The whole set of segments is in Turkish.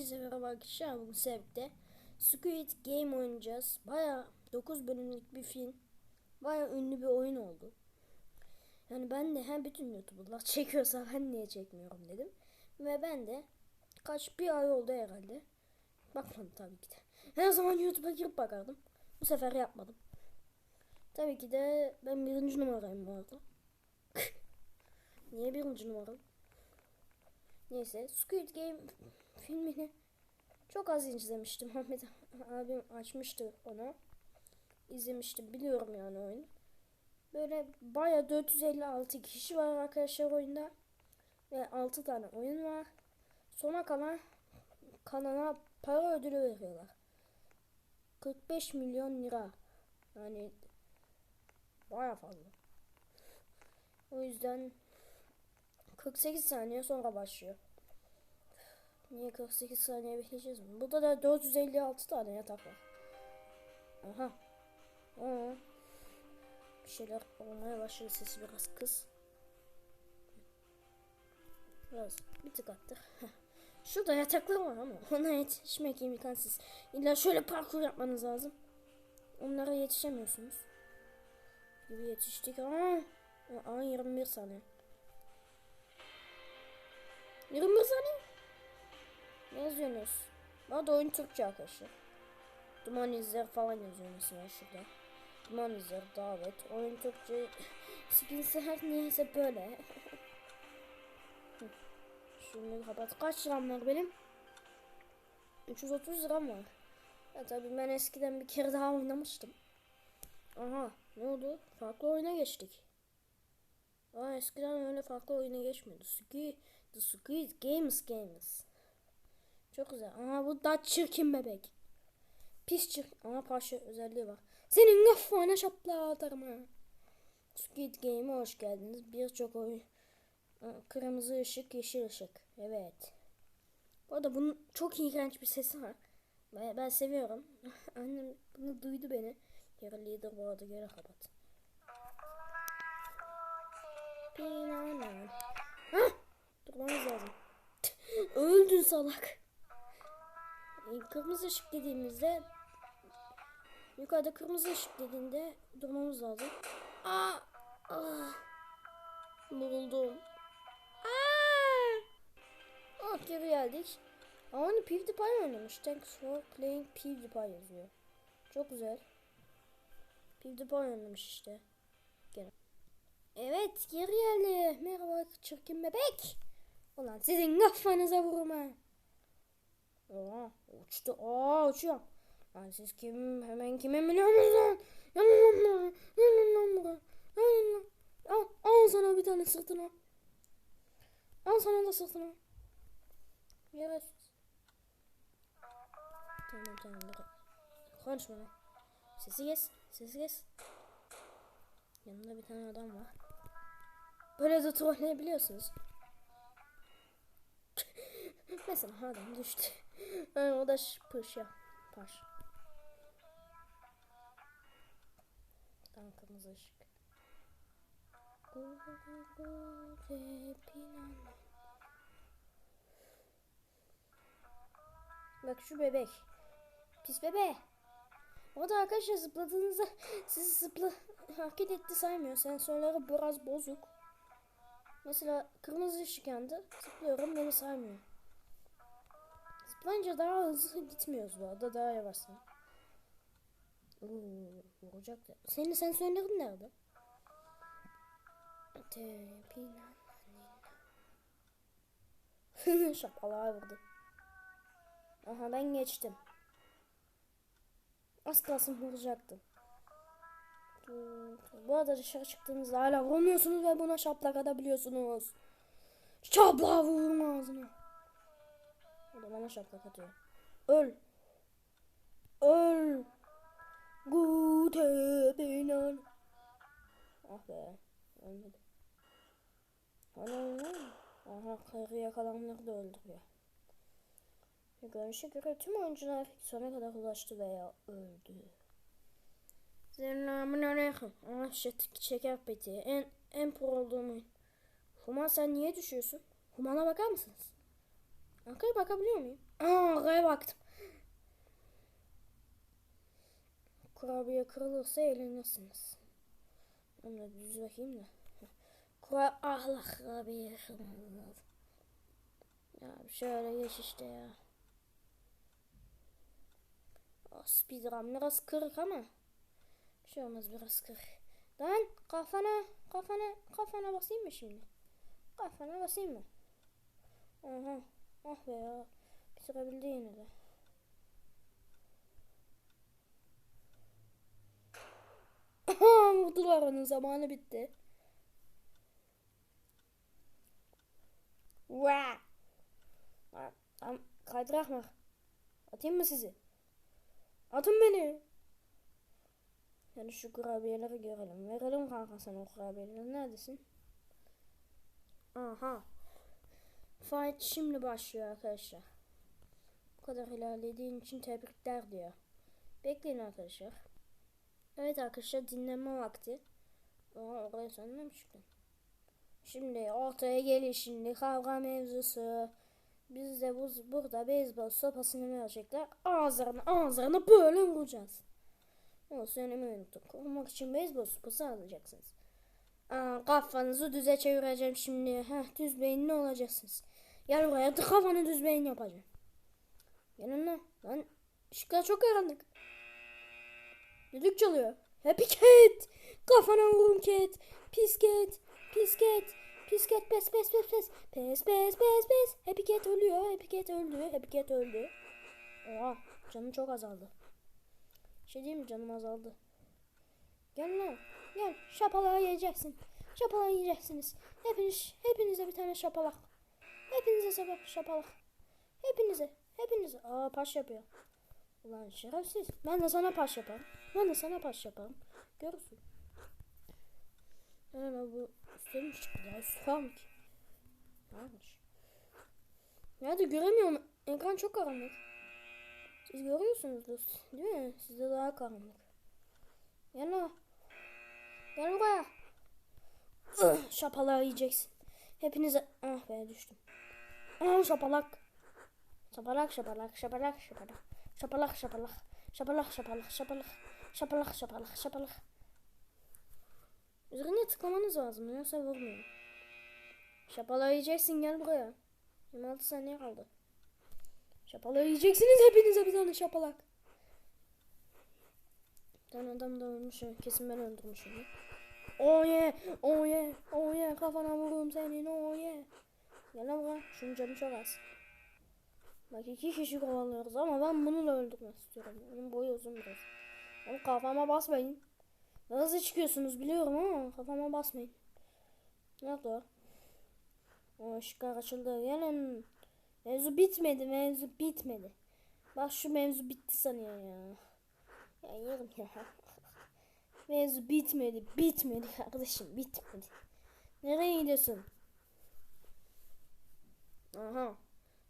Hepinize merhaba arkadaşlar bugün sevkte Squid Game oynayacağız. Baya 9 bölümlük bir film. Baya ünlü bir oyun oldu. Yani ben de hem bütün YouTuber'lar çekiyorsa ben niye çekmiyorum dedim. Ve ben de kaç bir ay oldu herhalde. Bakmadım tabii ki de. Her zaman YouTube'a girip bakardım. Bu sefer yapmadım. Tabii ki de ben birinci numarayım bu arada. niye birinci numarayım? Neyse Squid Game filmini çok az izlemiştim. Ahmet abim açmıştı onu. İzlemiştim. Biliyorum yani oyunu. Böyle baya 456 kişi var arkadaşlar oyunda. Ve 6 tane oyun var. Sona kalan kalana para ödülü veriyorlar. 45 milyon lira. Yani baya fazla. O yüzden 48 saniye sonra başlıyor. Niye 48 saniye bekleyeceğiz mi? Burada da 456 tane yatak var. Aha. Aa. Bir şeyler olmaya başladı sesi biraz kız. Biraz bir tık attı. Şurada yataklar var ama ona yetişmek imkansız. İlla şöyle parkur yapmanız lazım. Onlara yetişemiyorsunuz. Gibi yetiştik. Aa, aa 21 saniye. 21 saniye. Ne yazıyorsunuz? Bana da oyun Türkçe arkadaşlar. Duman izler falan yazıyor mesela şurada. Duman izler, davet, oyun Türkçe. Skins her neyse böyle. Şunu kapat. Kaç liram var benim? 330 liram var. Ya tabii ben eskiden bir kere daha oynamıştım. Aha ne oldu? Farklı oyuna geçtik. Aa eskiden öyle farklı oyuna geçmiyordu. Squid, The Squid Games Games. Çok güzel. Ama bu da çirkin bebek. Pis çirkin. Ama parça özelliği var. Senin kafana şapla atarım ha. Squid Game'e hoş geldiniz. Birçok oyun. Kırmızı ışık, yeşil ışık. Evet. Bu arada bunun çok iğrenç bir sesi var. Ben, ben seviyorum. Annem bunu duydu beni. Yarı lider bu arada geri kapat. Hah! Durmamız lazım. Öldün salak. Kırmızı ışık dediğimizde yukarıda kırmızı ışık dediğinde durmamız lazım. Aa! Ah! Buldum. Aa! Ah geri geldik. Ama onu PewDiePie oynamış. Thanks for playing PewDiePie yazıyor. Çok güzel. PewDiePie oynamış işte. Gene. Evet geri geldi. Merhaba çirkin bebek. Ulan sizin kafanıza vurma. Aa, uçtu. Aa uçuyor. Lan siz kim hemen kime biliyor musun? Yanın lan buraya. Yanın lan buraya. Yanın lan. Al, al sana bir tane sırtına. Al sana da sırtına. Yere Tamam tamam. Bırak. Konuşma lan. Sesi kes. Sesi kes. Yanında bir tane adam var. Böyle de trolleyebiliyorsunuz. Mesela adam düştü. Yani o da pış ya. Paş. Tamam kırmızı ışık. Bak şu bebek. Pis bebe. O da arkadaşlar zıpladığınızda sizi zıpla hareket etti saymıyor. Sensörleri biraz bozuk. Mesela kırmızı ışık yandı. Zıplıyorum beni saymıyor. Zıplayınca daha hızlı gitmiyoruz bu arada. Daha yavaşsın. Vuracak da. Senin sensörlerin nerede? Şapalığa vurdu. Aha ben geçtim. Az kalsın vuracaktım. Bu arada dışarı çıktığınızda hala vurmuyorsunuz ve buna şaplak atabiliyorsunuz. Şaplak vurma ağzına. O da bana şaplak atıyor. Öl. Öl. Gute binan. Ah be. Ölmedi. Ana. Aha karı yakalanları da öldürüyor. Görünüşe göre tüm oyuncular sona kadar ulaştı veya öldü. Selamun aleyküm. Ah şeker peti. En, en pro olduğum oyun. Human sen niye düşüyorsun? Human'a bakar mısınız? Arkaya bakabiliyor muyum? Aa arkaya baktım. Kurabiye kırılırsa eğlenirsiniz. Onu da düz bakayım da. Kura ahla kurabiye kırılır. Ya şöyle geç işte ya. Oh, speedrun biraz kırık ama. Bir şey olmaz biraz kırık. Lan kafana kafana kafana basayım mı şimdi? Kafana basayım mı? Aha. Ah be ya. Bitirebildi yine de. Aha vurdular onun zamanı bitti. Vaa. Tam kaydırak mı? Atayım mı sizi? Atın beni. Yani şu kurabiyeleri görelim. Verelim kanka sana o kurabiyeleri. Neredesin? Aha. Fight şimdi başlıyor arkadaşlar. Bu kadar ilerlediğin için tebrikler diyor. Bekleyin arkadaşlar. Evet arkadaşlar dinlenme vakti. Aa, oraya çıktın? Şimdi ortaya geliyor şimdi kavga mevzusu. Biz de bu, burada beyzbol sopasını verecekler. Ağızlarına ağızlarına böyle vuracağız. O söylemeyi unuttum. Korumak için beyzbol sopası alacaksınız. Aa, kafanızı düze çevireceğim şimdi. Heh, düz beyinli olacaksınız. Gel buraya da kafanı düz beyin yapacağım. Gelin lan. Lan ışıklar çok karanlık. Düdük çalıyor. Happy cat. Kafana vurun cat. Pis cat. Pis cat. Pis cat pes pes pes pes. Pes pes pes pes. Happy cat ölüyor. Happy cat öldü. Happy cat öldü. Oha canım çok azaldı. Şey diyeyim mi canım azaldı. Gel lan. Gel şapalağı yiyeceksin. Şapalağı yiyeceksiniz. Hepiniz, hepinize bir tane şapalak. Hepinize şapalak. şapalak. Hepinize. Hepinize. Aa paş yapıyor. Ulan şerefsiz. Ben de sana paş yaparım. Ben de sana paş yaparım. Görürsün. Yani bu üstte mi çıktı ya? Mı ki? Varmış. Nerede göremiyorum. Ekran çok karanlık. Siz görüyorsunuzdur. Değil mi? Sizde daha karanlık. Lan. Gel buraya. Ih, Şapalığı yiyeceksin. Hepinize... Ah be düştüm. Ah şapalak. Şapalak şapalak şapalak şapalak. Şapalak şapalak. Şapalak şapalak şapalak. Şapalak şapalak şapalak. Üzerine tıklamanız lazım. Yoksa vurmuyor. Şapalığı yiyeceksin gel buraya. 26 saniye kaldı. Şapalığı yiyeceksiniz hepinize bir tane şapalak. Bir tane adam da ölmüş. Kesin ben öldürmüşüm. Oh yeah, oh yeah, oh yeah. Kafana vururum senin, oh yeah. Gel lan buraya. Şunun canı çok az. Bak iki kişi kovalıyoruz ama ben bunu da öldürmek istiyorum. Onun boyu uzun biraz. Ama kafama basmayın. Hızlı çıkıyorsunuz biliyorum ama kafama basmayın. Nerede o? O ışıklar açıldı. Gelin. Mevzu bitmedi. Mevzu bitmedi. Bak şu mevzu bitti sanıyor ya. Ya yerim ya. Mevzu bitmedi. Bitmedi kardeşim. Bitmedi. Nereye gidiyorsun? Aha.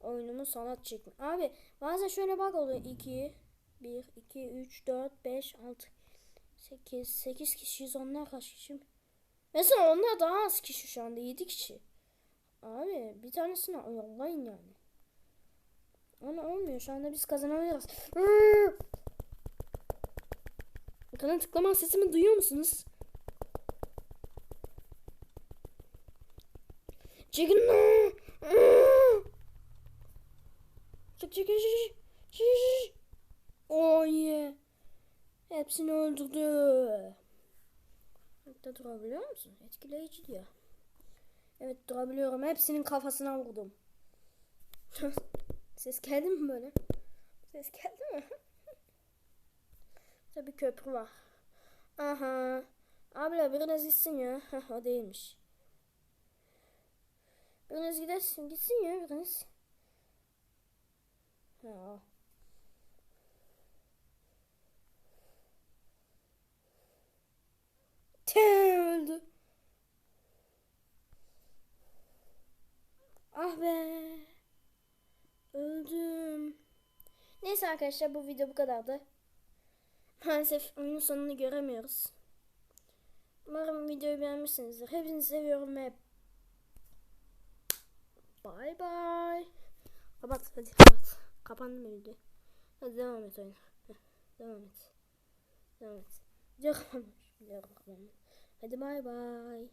Oyunumu sanat çekme. Abi bazen şöyle bak oluyor. 2, 1, 2, 3, 4, 5, 6, 8, 8 kişiyiz. Onlar kaç kişi? Mesela onlar daha az kişi şu anda. 7 kişi. Abi bir tanesini yollayın yani. Ama olmuyor. Şu anda biz kazanabiliriz. Ekranın tıklama sesimi duyuyor musunuz? Çekin Oh yeah. Hepsini öldürdü. Hatta durabiliyor musun? Etkileyici diyor. Evet durabiliyorum. Hepsinin kafasına vurdum. Ses geldi mi böyle? Ses geldi mi? Tabii köprü var. Aha. Abla biraz gitsin ya. O değilmiş. Biraz gidersin. Gitsin ya biraz. Ha. Öldü. Ah be. Öldüm. Neyse arkadaşlar bu video bu kadardı. Maalesef oyunun sonunu göremiyoruz. Umarım videoyu beğenmişsinizdir. Hepinizi seviyorum ve bye bye. Kapat hadi kapat. Kapandı mı video? Hadi devam et oyuna. Devam et. Devam et. Video kapanmış. Video kapanmış. Hadi bay bay.